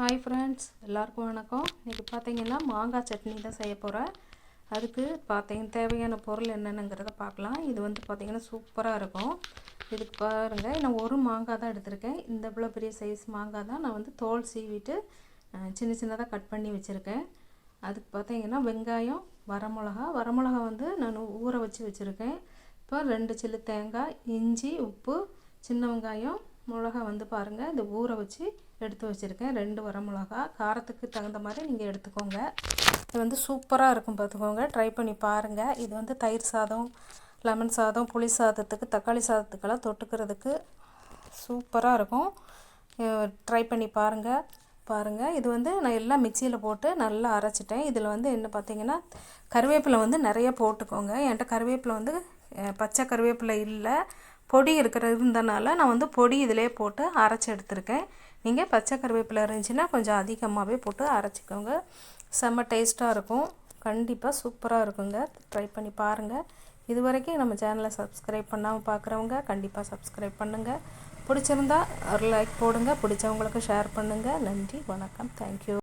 Hi friends எல்லாருக்கும் வணக்கம். இன்றைக்கி பார்த்தீங்கன்னா மாங்காய் சட்னி தான் செய்ய போகிறேன் அதுக்கு பார்த்தீங்க தேவையான பொருள் என்னென்னங்கிறத பார்க்கலாம். இது வந்து பார்த்திங்கன்னா சூப்பராக இருக்கும். இதுக்கு பாருங்கள் நான் ஒரு மாங்காய் தான் எடுத்திருக்கேன். இந்த இவ்வளோ பெரிய சைஸ் மாங்காய் தான் நான் வந்து தோல் சீவிட்டு சின்ன சின்னதாக கட் பண்ணி வச்சுருக்கேன். அதுக்கு பார்த்தீங்கன்னா வெங்காயம் வரமிளகா. வரமிளகா வந்து நான் ஊற வச்சு வச்சுருக்கேன். இப்போ ரெண்டு சில்லு தேங்காய் இஞ்சி உப்பு சின்ன வெங்காயம் மிளகா வந்து பாருங்கள் இந்த ஊற வச்சு எடுத்து வச்சுருக்கேன். ரெண்டு வர மிளகா. காரத்துக்கு தகுந்த மாதிரி நீங்கள் எடுத்துக்கோங்க. இது வந்து சூப்பராக இருக்கும் பார்த்துக்கோங்க ட்ரை பண்ணி பாருங்கள் இது வந்து தயிர் சாதம் லெமன் சாதம் புளி சாதத்துக்கு தக்காளி சாதத்துக்கெல்லாம் தொட்டுக்கிறதுக்கு சூப்பராக இருக்கும். ட்ரை பண்ணி பாருங்கள் பாருங்கள் இது வந்து நான் எல்லாம் மிக்சியில் போட்டு நல்லா அரைச்சிட்டேன். இதில் வந்து என்ன பார்த்தீங்கன்னா கருவேப்பிலை வந்து நிறைய போட்டுக்கோங்க. என்கிட்ட கருவேப்பிலை வந்து பச்சை கருவேப்பிலை இல்லை. பொடி இருக்கிறது இருந்தனால நான் வந்து பொடி இதிலே போட்டு அரைச்சி எடுத்திருக்கேன். நீங்கள் பச்சை கருவேப்பிலை இருந்துச்சுன்னா கொஞ்சம் அதிகமாகவே போட்டு அரைச்சிக்கோங்க. செம்ம டேஸ்ட்டாக இருக்கும். கண்டிப்பாக சூப்பராக இருக்குங்க. ட்ரை பண்ணி பாருங்கள் இது வரைக்கும் நம்ம சேனலை சப்ஸ்கிரைப் பண்ணாமல் பார்க்குறவங்க கண்டிப்பாக சப்ஸ்கிரைப் பண்ணுங்கள் பிடிச்சிருந்தா ஒரு லைக் போடுங்க. பிடிச்சவங்களுக்கு ஷேர் பண்ணுங்கள் நன்றி வணக்கம். தேங்க்யூ